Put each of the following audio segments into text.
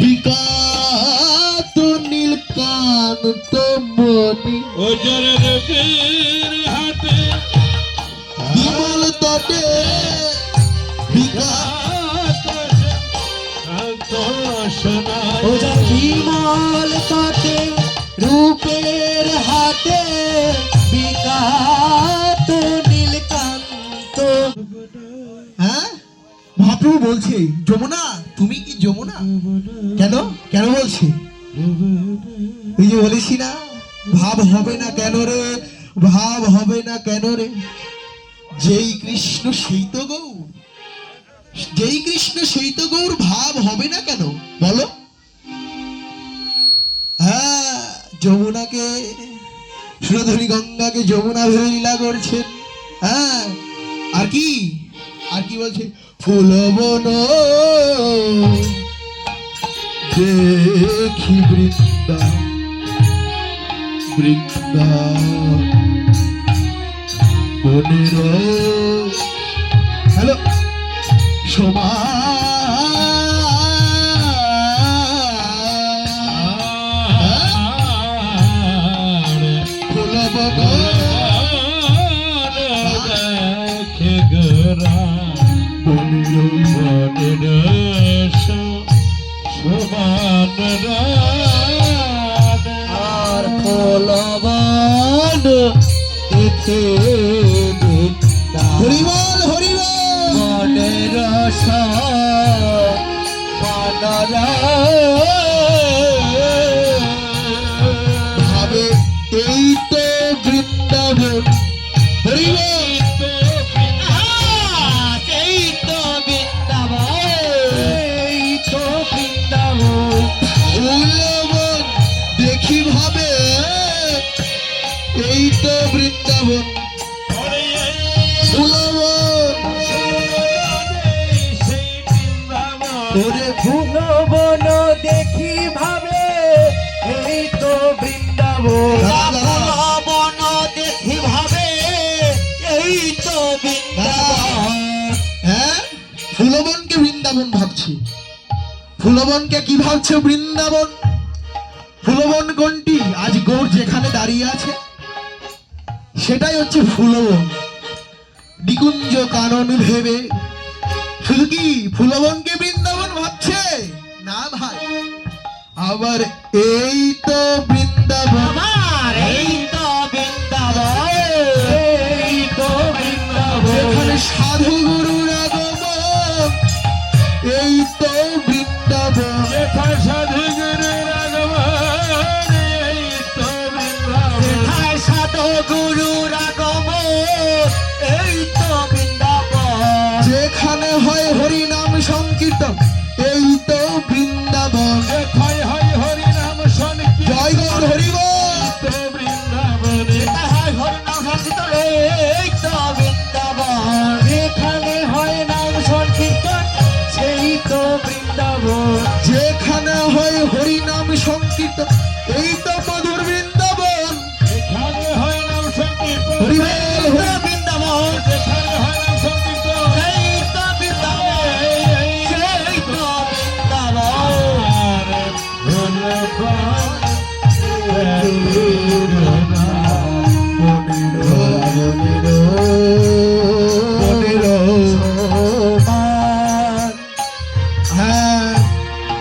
বিকাত নীলকান্ত মনি ওজর রবির হাতে। বিমল তটে বিকাত ওজা বিমল তটে রূপের হাতে বিকাত মহাপ্রভু বলছে, যমুনা, তুমি কি যমুনা? কেন? কেন বলছি? এই যে বলেছি না, ভাব হবে না কেন রে? ভাব হবে না কেন রে? যেই কৃষ্ণ, সেই তো গৌর। যেই কৃষ্ণ, সেই তো গৌর, ভাব হবে না কেন? বলো। হ্যাঁ যমুনাকে সুরধনী গঙ্গাকে যমুনা ভেবে লীলা করছেন। হ্যাঁ আর কি? আর কি বলছে? ফুলবন দেখি বৃন্দা বৃন্দা। মনের হ্যালো সমা আর ফলবন বৃন্দা হরিবল হরিবল। মনের মনরা ভাবে এই তো বৃন্দাবন হরিবল। এই তো বৃন্দাবন। ওরে ভুবন দেখি ভাবে এই তো বৃন্দাবন। দেখি ভাবে এই তো বৃন্দাবন। হ্যাঁ? ফুলবনকে বৃন্দাবন ভাবছি। ফুলবনকে কি ভাবছে বৃন্দাবন? ফুলবন কোনটি? আজ গৌর যেখানে দাঁড়িয়ে আছে সেটাই হচ্ছে ফুলবন। নিকুঞ্জ কারণ ভেবে শুধু কি ফুলবনকে বৃন্দাবন ভাবছে? না ভাই। আবার এই তো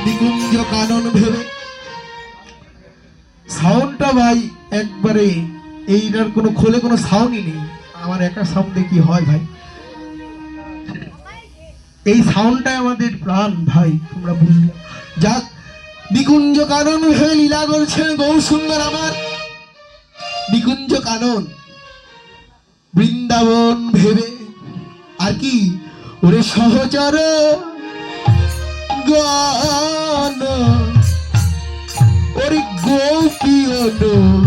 নিকুঞ্জ কানন ভেবে। সাউন্ডটা ভাই একবারে এইটার কোনো খোলে কোনো সাউন্ডই নেই। আমার একটা সাউন্ডে কি হয় ভাই। এই সাউন্ডটাই আমাদের প্রাণ ভাই, তোমরা বুঝলে। যাক নিকুঞ্জ কানন ভেবে লীলা করছেন গৌর সুন্দর আমার। নিকুঞ্জ কানন, বৃন্দাবন ভেবে। আর কি, ওরে সহচর গান। ওরে গোপিয়ন।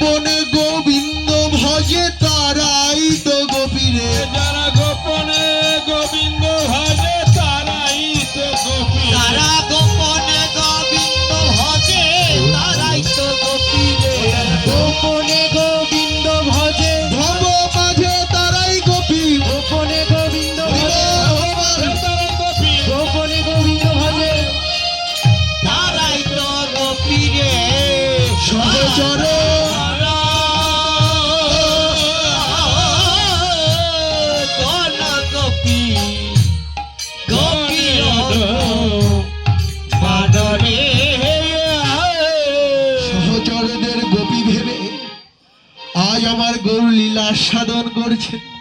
গোপনে গোবিন্দ ভজে তারাই তো গোপীরে। যারা গোপনে গোবিন্দ ভাবে তারাই তো গোপী তারা গোপনে গোবিন্দ ভজে তারাই তো গোপীরে। গোপনে গোবিন্দ ভজে। ভব মাঝে তারাই গোপী। গোপনে গোবিন্দ ভজে গোপনে গোবিন্দ ভজে। তারাই তো গোপীরে। সহচর সাধন করছেন